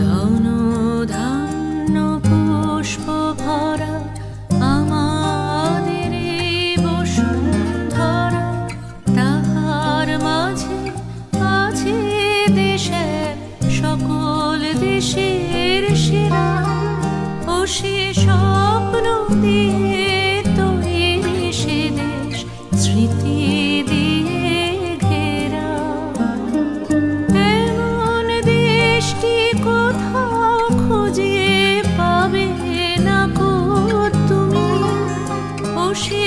ধন ধান্য পুষ্প তাহার মাঝে দেশের সকল দেশের সেরা। ও সে স্বপ্ন খুঁজে পাবে না তুমি। ও সে